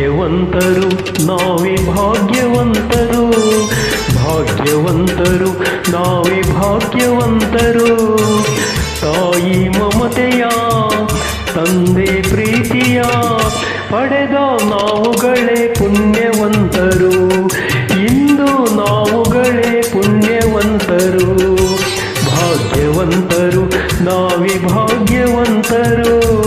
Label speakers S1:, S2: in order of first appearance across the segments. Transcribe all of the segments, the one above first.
S1: ಭಾಗ್ಯವಂತರು, ನಾವೇ ಭಾಗ್ಯವಂತರು. ಭಾಗ್ಯವಂತರು, ನಾವೇ ಭಾಗ್ಯವಂತರು. ತಾಯಿ ಮಮತೆಯ, ತಂದೆ ಪ್ರೀತಿಯ, ಪಡೆದ ನಾವುಗಳೇ ಪುಣ್ಯವಂತರು. ಇಂದು ನಾವುಗಳೇ ಪುಣ್ಯವಂತರು. ಭಾಗ್ಯವಂತರು, ನಾವಿ ಭಾಗ್ಯವಂತರು.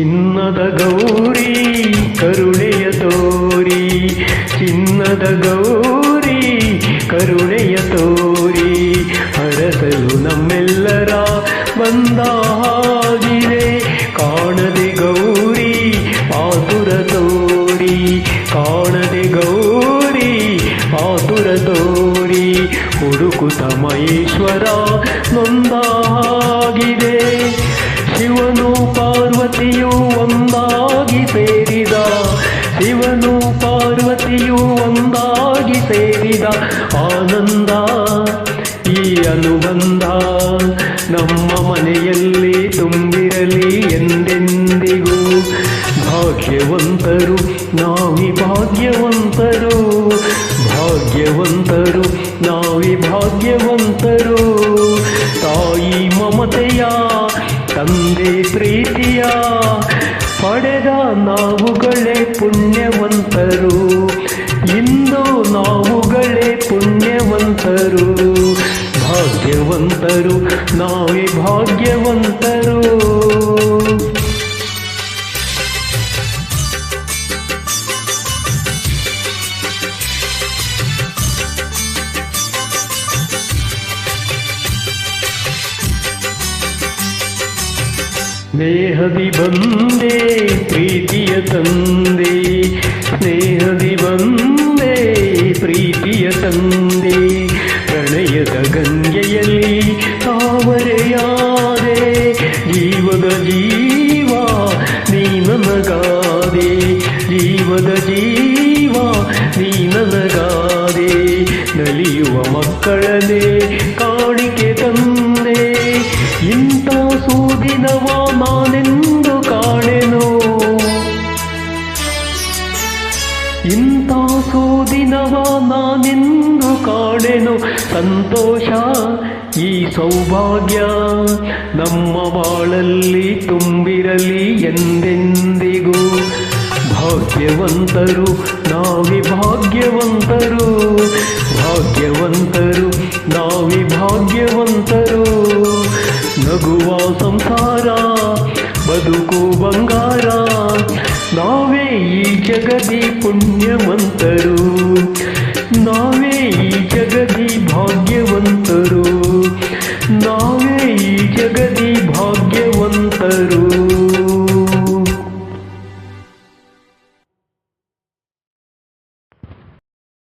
S1: ಚಿನ್ನದ ಗೌರಿ, ಕರುಣೆಯ ತೋರಿ. ಚಿನ್ನದ ಗೌರಿ, ಕರುಣೆಯ ತೋರಿ. ಹರಸಲು ನಮ್ಮೆಲ್ಲರ ಬಂದ ಹಾಗಿದೆ. ಕಾಣದೆ ಗೌರಿ ಆತುರ ತೋರಿ. ಕಾಣದೆ ಗೌರಿ ಆತುರ ತೋರಿ. ಹುಡುಕುತ ಮಹೇಶ್ವರ ನೊಂದ ಹಾಗಿದೆ. ಶಿವನು ಪಾರ್ವತಿಯು ಒಂದಾಗಿ ಸೇರಿದ. ಶಿವನು ಪಾರ್ವತಿಯು ಒಂದಾಗಿ ಸೇರಿದ. ಆನಂದ, ಈ ಅನುಬಂಧ ನಮ್ಮ ಮನೆಯಲ್ಲಿ ತುಂಬಿರಲಿ ಎಂದೆಂದಿಗೂ. ಭಾಗ್ಯವಂತರು ನಾವಿ ಭಾಗ್ಯವಂತರು. ಭಾಗ್ಯವಂತರು ನಾವಿ ಭಾಗ್ಯವಂತರು. ತಾಯಿ ಮಮತೆಯ ತಂದೆ ಪ್ರೀತಿಯ ಪಡೆದ ನಾವುಗಳೇ ಪುಣ್ಯವಂತರು. ಇಂದು ನಾವುಗಳೇ ಪುಣ್ಯವಂತರು. ಭಾಗ್ಯವಂತರು ನಾವೇ ಭಾಗ್ಯವಂತರು. ಸ್ನೇಹದಿ ಬಂದೆ ಪ್ರೀತಿಯ ತಂದೆ ಸ್ನೇಹದಿ ಬಂದೆ ಪ್ರೀತಿಯ ತಂದೆ ಪ್ರಣಯದ ಗಂಗೆಯಲ್ಲಿ ತಾವರೆಯಾದೆ ಜೀವದ ಜೀವ ನೀ ನನಗಾದೆ ಜೀವದ ಜೀವ ನೀ ನನಗಾದೆ ನಲಿಯುವ ಮಕ್ಕಳನ್ನೇ ಕಾಣಿಕೆ ತಂದೆ ಇಂಥ ಇಂಥ ಸೂದಿನವ ನಾನೆಂದು ಕಾಣೆನು? ಸಂತೋಷ, ಈ ಸೌಭಾಗ್ಯ ನಮ್ಮ ಬಾಳಲ್ಲಿ ತುಂಬಿರಲಿ ಎಂದೆಂದಿಗೂ. ಭಾಗ್ಯವಂತರು, ನಾವಿ ಭಾಗ್ಯವಂತರು. ಭಾಗ್ಯವಂತರು, ನಾವಿ ಭಾಗ್ಯವಂತರು. ನಗುವ ಸಂಸಾರ, ಬದುಕು ಈ ಜಗದಿ ಪುಣ್ಯವಂತರು. ನಾವೇ ಈ ಜಗದಿ ಭಾಗ್ಯವಂತರು. ನಾವೇ ಈ ಜಗದಿ ಭಾಗ್ಯವಂತರು.